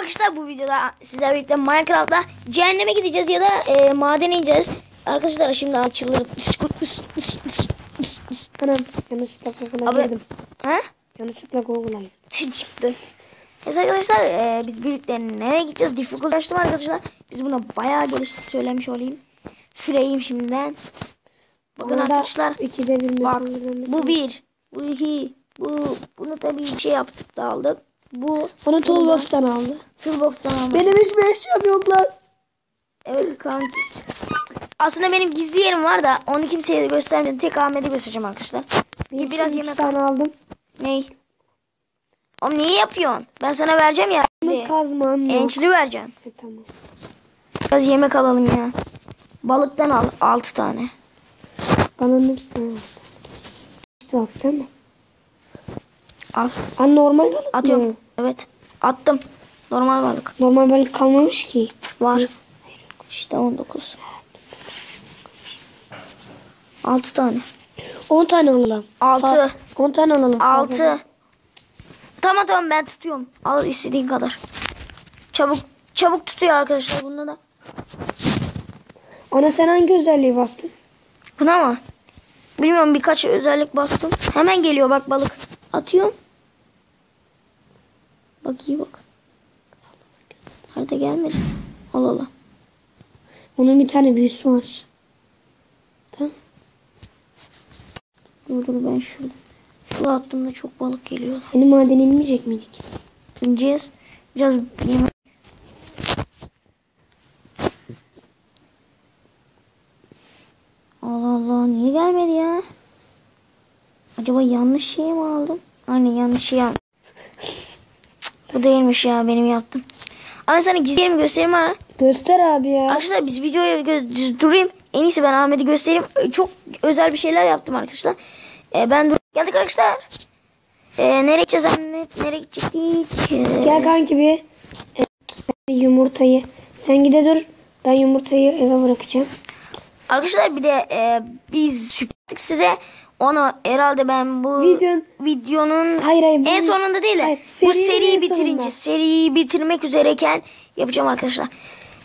arkadaşlar bu videoda sizlerle birlikte Minecraft'ta cehenneme gideceğiz ya da e, madene ineceğiz. Arkadaşlar şimdi açılır. Anam yanlışlıkla Google'a girdim. Ha? Yanlışlıkla Google'a girdim. Çıktı. Neyse arkadaşlar e, biz birlikte nereye gideceğiz? Difficult açtım arkadaşlar. Biz buna bayağı geliştik söylemiş olayım. Süreyim şimdiden. Bakın Ona da arkadaşlar. ikide bir Bak bu bir. Bu iki. Bu. Bunu tabii şey yaptık da aldık. Bu. Onu Toolbox'tan aldı. Toolbox'tan aldık. Benim hiçbir eşyam yok lan. Evet kanki. Aslında benim gizli yerim var da onu kimseye göstermedim. Tek Ahmet'e göstereceğim arkadaşlar. Bir biraz yemek tane aldım. Ney? Oğlum neyi yapıyorsun? Ben sana vereceğim ya. Mut kazmam yok. Ençli vereceğim. E, tamam. Biraz yemek alalım ya. Balıktan al 6 tane. Bana hepsini aldı. İşte bak değil mi? Al. Ha normal balık Atıyorum. mı? Evet. Attım. Normal balık. Normal balık kalmamış ki. Var. İşte 19. 6 tane. 10 tane alalım. Altı. Fa- 10 tane alalım. fazla 6. Tamam tamam ben tutuyorum. Al istediğin kadar. Çabuk çabuk tutuyor arkadaşlar bunda da. Ona sen hangi özelliği bastın? Buna mı? Bilmiyorum birkaç özellik bastım. Hemen geliyor bak balık. Atıyorum. Bak iyi bak. Nerede gelmedi? Al al. Onun bir tane büyüsü var. Tamam. Dur dur ben şurada. Şurada attığımda çok balık geliyor. Hani madene inmeyecek miydik? İneceğiz. Biraz yemek. Allah Allah niye gelmedi ya? Acaba yanlış şey mi aldım? Aynen yanlış şey aldım. Bu değilmiş ya benim yaptım. Ama sana gizlerimi göstereyim ha. Göster abi ya. Arkadaşlar biz videoya göz düz durayım. En iyisi ben Ahmet'i göstereyim. Ee, Çok özel bir şeyler yaptım arkadaşlar. Ee, ben dur geldik arkadaşlar. Ee, nereye gideceğiz Ahmet? Nereye gidecektik? Ee, Gel kanki bir e, yumurtayı. Sen gide dur. Ben yumurtayı eve bırakacağım. Arkadaşlar bir de e, biz sürprizdik size. Onu herhalde ben bu Videonun- videonun Hayır, hayır, en sonunda değil de hayır, bu seriyi bitirince sonunda. seriyi bitirmek üzereyken yapacağım arkadaşlar.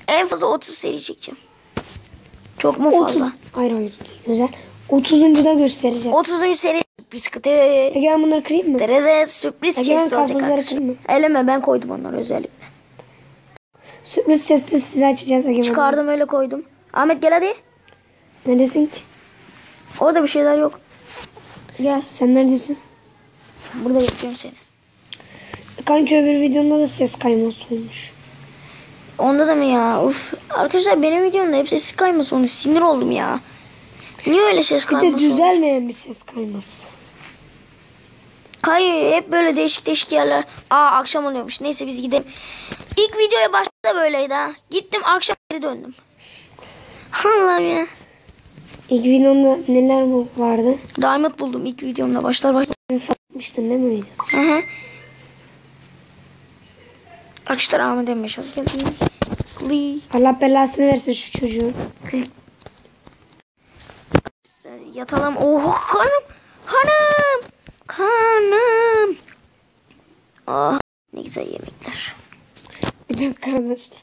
En fazla 30 seri çekeceğim. Çok mu 30. fazla? Hayır hayır. Güzel. 30. da göstereceğiz. 30. seri kutu. Ege ben bunları kırayım mı? Derede sürpriz chest olacak arkadaşlar. Eleme ben koydum onları özellikle. Sürpriz chest'i size açacağız Egemen. Çıkardım öyle koydum. Ahmet gel hadi. Neredesin ki? Orada bir şeyler yok. Gel. Sen neredesin? Burada bekliyorum seni. Kanki öbür videonda da ses kayması olmuş. Onda da mı ya? Uf. Arkadaşlar benim videomda hep ses kayması olmuş. Sinir oldum ya. Niye öyle ses Bir kayması de düzelmeyen bir ses kayması. Kayıyor hep böyle değişik değişik yerler. Aa akşam oluyormuş. Neyse biz gidelim. İlk videoya başta da böyleydi ha. Gittim akşam geri döndüm. Allah'ım ya. İlk videonda neler bu vardı? Diamond buldum ilk videomda başlar baş. Yapmıştın değil mi videoda? Hı hı. Arkadaşlar Ahmet Emreş hoş. Allah belasını versin şu çocuğun. Yatalım. Oh hanım. Hanım. Hanım. Ah ne güzel yemekler. Bir dakika arkadaşlar.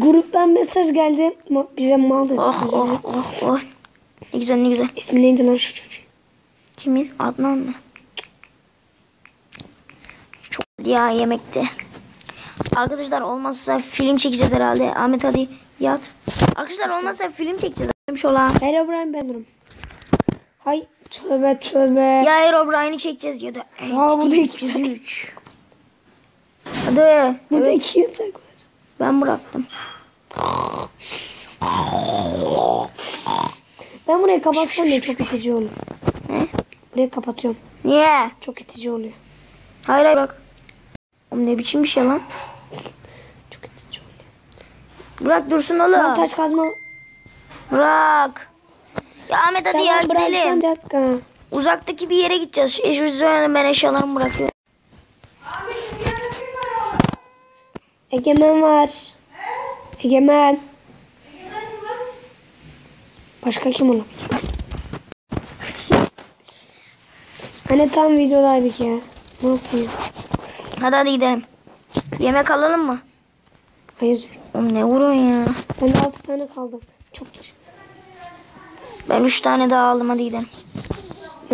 Gruptan mesaj geldi. Ma- Bize mal dedi. Oh oh oh oh. Ne güzel ne güzel. İsmi neydi lan şu çocuğun? Kimin? Adnan mı? Çok ya yemekti. Arkadaşlar olmazsa film çekeceğiz herhalde. Ahmet hadi yat. Arkadaşlar olmazsa film çekeceğiz. Demiş ola. Herobrine ben durum. Hay tövbe tövbe. Ya Herobrine'i çekeceğiz ya da. Aa, burada iki tane. 3. Hadi. Burada Evet, iki yatak var. Ben bıraktım. Ben burayı kapatsam ya çok itici oluyor. Ne? Burayı kapatıyorum. Niye? Çok itici oluyor. Hayır hayır bırak. Oğlum ne biçim bir şey lan? Çok itici oluyor. Bırak dursun Lan oğlum. taş kazma. Bırak. Ya Ahmet hadi ya Tamam bırakacağım gidelim. Uzaktaki bir yere gideceğiz. Eşimizden ben eşyalarımı bırakıyorum. Egemen var. Egemen. Başka kim olabilir? Hani tam videodaydık ya. Ne yapayım? Hadi hadi gidelim. Yemek alalım mı? Hayır. Oğlum ne vuruyorsun ya? Ben de 6 tane kaldım. Çok geç. Ben 3 tane daha aldım hadi gidelim.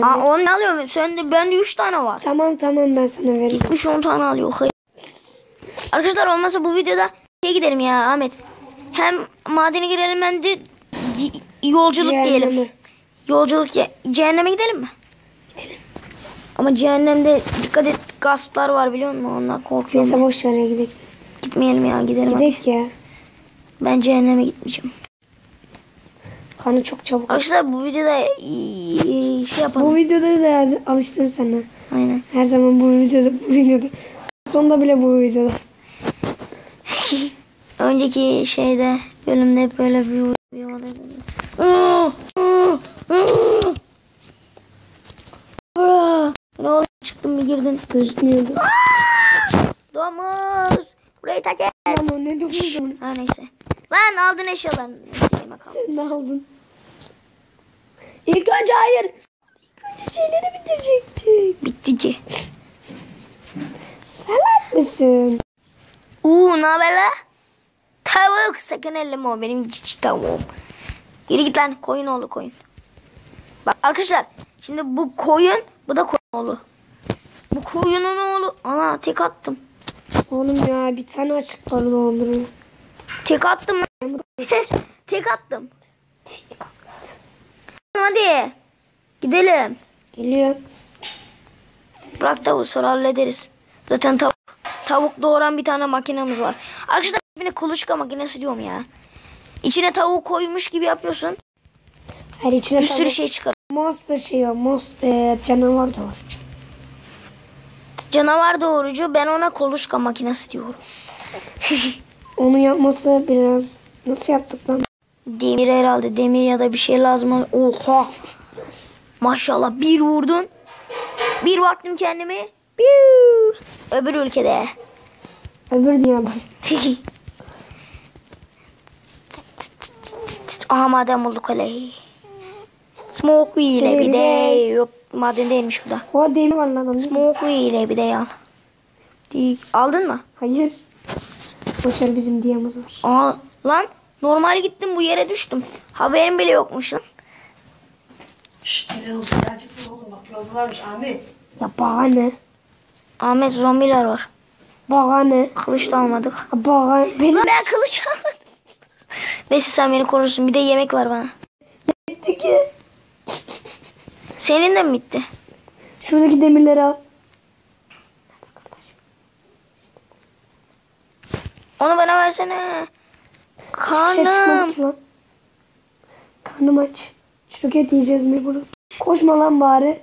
Aa onu alıyorum. Sende bende 3 tane var. Tamam tamam ben sana veririm. Gitmiş 10 tane alıyor. Hayır. Arkadaşlar olmasa bu videoda şey gidelim ya Ahmet. Hem madene girelim hem de yolculuk diyelim. Cehenneme. Yolculuk ye- cehenneme gidelim mi? Gidelim. Ama cehennemde dikkat et gazlar var biliyor musun? Ondan korkuyorum. Neyse boş ver ya gidelim biz. Gitmeyelim ya gidelim hadi. Gidek ya. Ben cehenneme gitmeyeceğim. Kanı çok çabuk. Arkadaşlar bu videoda şey yapalım. Bu videoda da alıştın sana. Aynen. Her zaman bu videoda bu videoda. Sonunda bile bu videoda. Önceki şeyde bölümde böyle bir bir olay oldu. Ne oldu? Çıktım bir girdin. Gözükmüyordu. Domuz. Burayı tak et. Ama ne dokundun? Ha neyse. Lan aldın eşyalarını. Sen de aldın. İlk önce hayır. İlk önce şeyleri bitirecektik. Bitti ki. Salak mısın? Uuu ne haber la? Tavuk sakın elleme o benim cici tavuğum. Yürü git lan koyun oğlu koyun. Bak arkadaşlar şimdi bu koyun bu da koyun oğlu. Bu koyunun oğlu. Ana tek attım. Oğlum ya bir tane açık var dondurma. Tek attım lan. tek attım. Hadi. Gidelim. Geliyor. Bırak tavuğu sonra hallederiz. Zaten tavuk, tavuk doğuran bir tane makinemiz var. Arkadaşlar bir kuluçka makinesi diyorum ya. İçine tavuk koymuş gibi yapıyorsun. Her içine Bir sürü şey çıkar. Monster şey o. Monster e, canavar var. Canavar doğurucu ben ona kuluçka makinesi diyorum. Onu yapması biraz nasıl yaptık lan? Demir herhalde demir ya da bir şey lazım. Oha. Maşallah bir vurdun. Bir baktım kendimi. Piu. Öbür ülkede. Öbür dünyada. Aha bulduk oley. Smoke weed every day. Yok maden değilmiş bu da. O demir var lan. anladın mı? Smoke weed every day al. Dik. Aldın mı? Hayır. Boşver bizim diyamız var. Aa lan normal gittim bu yere düştüm. Haberim bile yokmuş lan. Şşş gelen oldu. Gerçekten oğlum bak yoldalarmış Ahmet. Ya bahane. Ahmet zombiler var. Bahane. Kılıç da almadık. Bahane. Benim Ben kılıç almadım. Neyse sen beni korursun. Bir de yemek var bana. bitti ki. Senin de mi bitti? Şuradaki demirleri al. Onu bana versene. Şey ki lan. Karnım aç. Şuket yiyeceğiz mi burası? Koşma lan bari.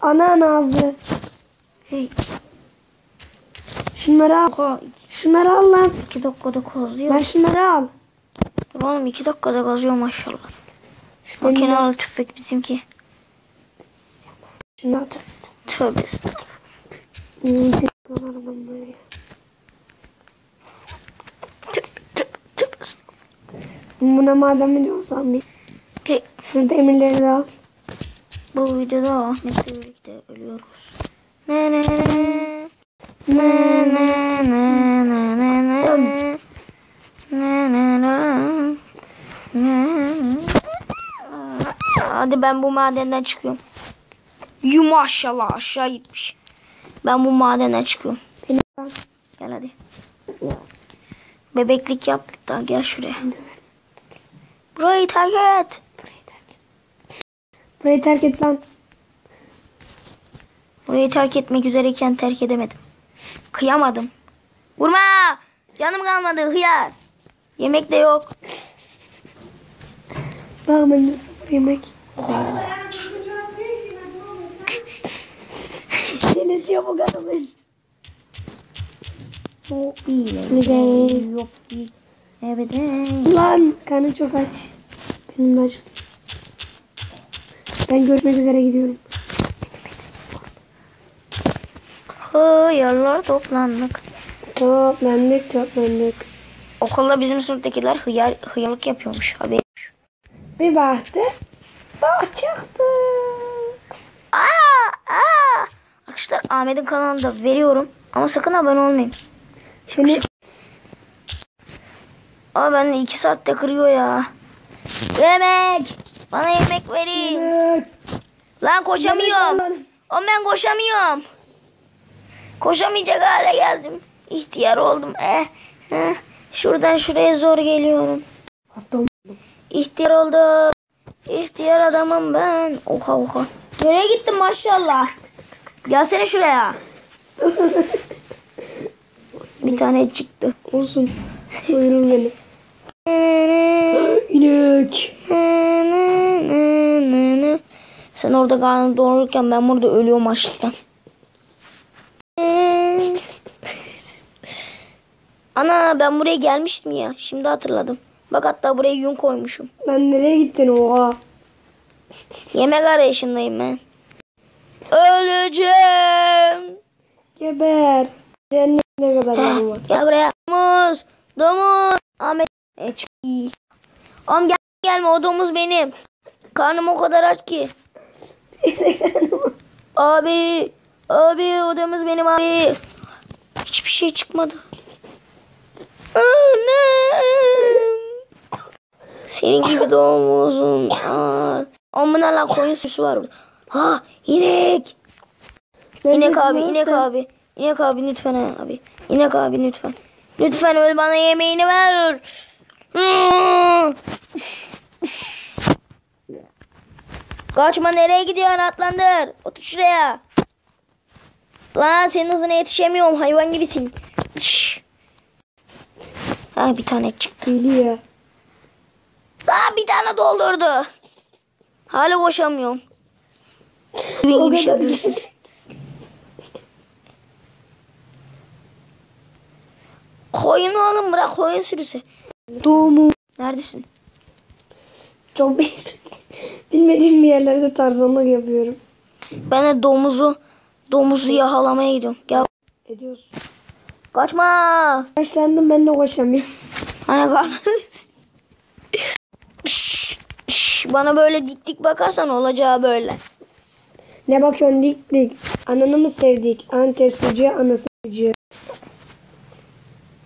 Ana ağzı. Hey. Şunları al. Şunları al lan. iki dakikada kazıyor. Ben şunları al. Dur oğlum iki dakikada kazıyor maşallah. Şu Makinalı tüfek bizimki. Şunu at. Tövbe estağfurullah. Buna madem diyorsan biz. Hey, Şu demirleri de al. bu videoda Ahmet'le birlikte ölüyoruz. Ne ne. Ne ne ne ne ne ne. Ne ne ne. Ne ne. Hadi ben bu madenden çıkıyorum. Yu maşallah aşağı gitmiş. Ben bu madenden çıkıyorum. Beni al. Gel hadi. Bebeklik yaptık da gel şuraya. Burayı terk et. Burayı terk et lan. Burayı terk etmek üzereyken terk edemedim. Kıyamadım. Vurma! Canım kalmadı hıyar. Yemek de yok. Bak ben de sıfır yemek. Denetiyor bu kadar ben. Soğuk değil. Bir de- Yok değil. Evet. Lan karnım çok aç. Benim de aç. Ben görüşmek üzere gidiyorum. Hıyarlar toplandık. Toplandık toplandık. Okulda bizim sınıftakiler hıyar, hıyarlık yapıyormuş. Haber. Bir baktı. Bak çıktı. Aa, aa. Ahmet'in kanalında veriyorum. Ama sakın abone olmayın. Seni Aa ben de iki saatte kırıyor ya. Yemek. Bana yemek verin. Evet. Lan koşamıyorum. Oğlum ben koşamıyorum. Koşamayacak hale geldim. İhtiyar oldum. Eh, eh. Şuradan şuraya zor geliyorum. İhtiyar oldum. İhtiyar adamım ben. Oha oha. Nereye gittin maşallah? Gelsene şuraya. Bir tane çıktı. olsun. Buyurun beni. İnek. Sen orada karnını doyururken ben burada ölüyorum açlıktan. Ana ben buraya gelmiştim ya. Şimdi hatırladım. Bak hatta buraya yün koymuşum. Lan nereye gittin oha? Yemek arayışındayım ben. Öleceğim. Geber. Cennet ne kadar yolu var. Gel buraya. Domuz. Domuz. Ahmet. E, çık. Oğlum gel, gelme o domuz benim. Karnım o kadar aç ki. abi. Abi o domuz benim abi. Hiçbir şey çıkmadı. Annem. Senin gibi domuzun. Amına lan koyun süsü var burada. Ha inek. İnek abi, inek abi. İnek abi lütfen abi. İnek abi lütfen. Lütfen öl bana yemeğini ver. Kaçma nereye gidiyorsun atlandır. Otur şuraya. Lan senin hızına yetişemiyorum hayvan gibisin. Ha bir tane çıktı. Geliyor. Daha bir tane doldurdu. Hala koşamıyorum. Benim gibi şey yapıyorsunuz. Koyunu alın bırak koyun sürüsü. Doğumu. Neredesin? Çok bil- bilmediğim bir yerlerde tarzanlık yapıyorum. Ben de domuzu domuzu yakalamaya gidiyorum. Gel. Ediyorsun. Kaçma. Yaşlandım ben de koşamıyorum. Hani karnı. Şş, Bana böyle dik dik bakarsan olacağı böyle. Ne bakıyorsun dik dik. Ananı mı sevdik? Antep sucuğu anası sucuğu.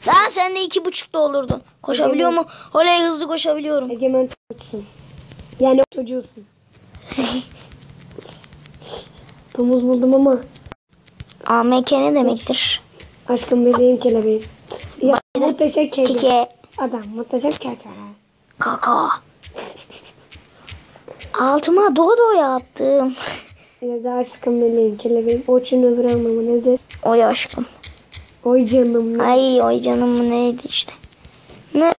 Lan sen de iki buçukta olurdun. Koşabiliyor mu? Oley hızlı koşabiliyorum. Egemen çocuksun. Yani çocuğusun. Domuz buldum ama AMK ne demektir? aşkım bebeğim kelebeğim. Ya muhteşem kedi. Kike. Adam muhteşem keke. Kaka. Altıma dodo yaptım. Ya da aşkım bebeğim kelebeğim. Orçun öbür anlamı nedir? Oy aşkım. Oy canım. ne- Ay oy canım neydi işte. Ne?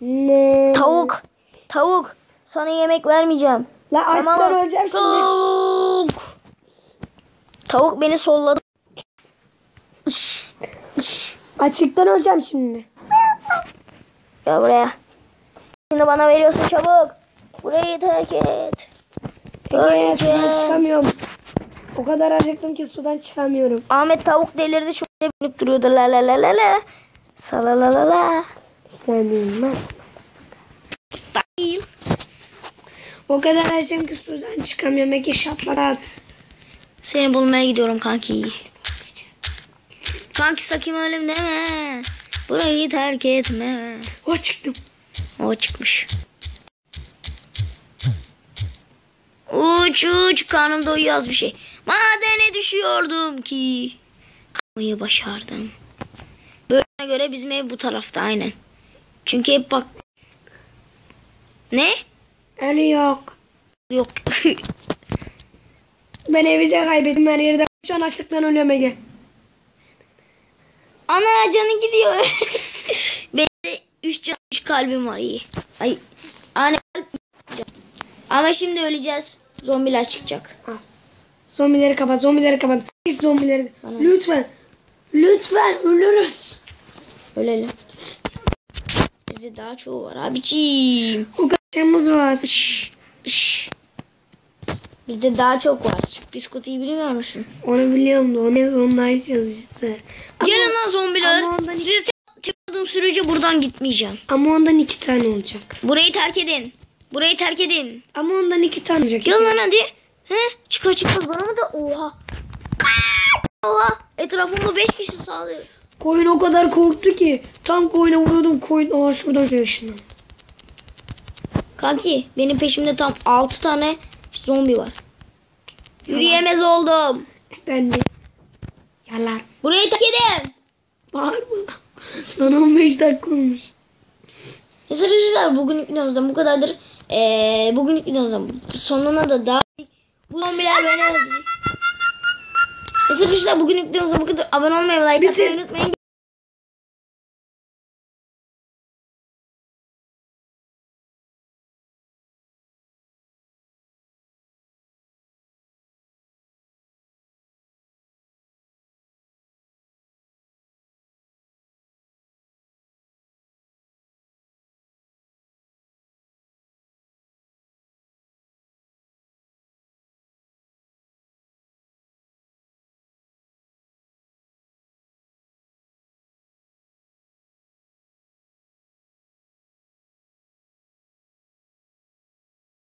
Ne? Tavuk. Tavuk. Sana yemek vermeyeceğim. La açtan Tamam. öleceğim şimdi. Tavuk. Tavuk beni solladı. Açlıktan öleceğim şimdi. Gel buraya. Şimdi bana veriyorsun çabuk. Burayı terk et. Ege sudan çıkamıyorum. O kadar acıktım ki sudan çıkamıyorum. Ahmet tavuk delirdi şu binip duruyordu la la la la la. Sala la la la. Senin ben. O kadar acım ki sudan çıkamıyorum. Ege şaplak at. Seni bulmaya gidiyorum kanki. Kanki sakın ölüm deme. Burayı terk etme. O çıktım. O çıkmış. Uç uç karnımda uyuyaz bir şey. Madene düşüyordum ki. Kamayı başardım. Böyle göre bizim ev bu tarafta aynen. Çünkü hep bak. Ne? El yok. Yok. Ben evi de kaybettim her yerde. Şu an açlıktan ölüyorum Ege. Ana canı gidiyor. Benim de 3 can 3 kalbim var iyi. Ay. Anne kalp. Ama şimdi öleceğiz. Zombiler çıkacak. Az. Zombileri kapat, zombileri kapat. Biz zombileri. Lütfen. Lütfen ölürüz. Ölelim. Bizde daha çoğu var abiciğim. O kaçımız var. Şş, şş. Bizde daha çok var. Sürpriz kutuyu bilmiyor musun? Onu biliyorum da onu onunla yapıyoruz işte. Ama, Gelin lan zombiler. ama ondan- Sizi tıkladığım sürece buradan gitmeyeceğim. ama ondan iki tane olacak. Burayı terk edin. Burayı terk edin. Ama ondan iki tane olacak. Gel lan hadi. He? Çıkar çıkmaz bana mı da? Oha. Oha etrafımda 5 kişi sağlıyor. Koyun o kadar korktu ki. Tam koyuna vuruyordum. Koyun aa şuradan ışınlandı. Kanki benim peşimde tam 6 tane zombi var. Yürüyemez oldum. Ben de. Yalan. Burayı terk edin. Bağırma. Lan 15 dakika olmuş. Neyse arkadaşlar videomuzdan bu kadardır. Ee, bugünlük videomuzdan sonuna da daha bu zombiler beni öldürecek. Neyse arkadaşlar bugünlük videomuzdan bu kadar. Abone olmayı ve like atmayı unutmayın.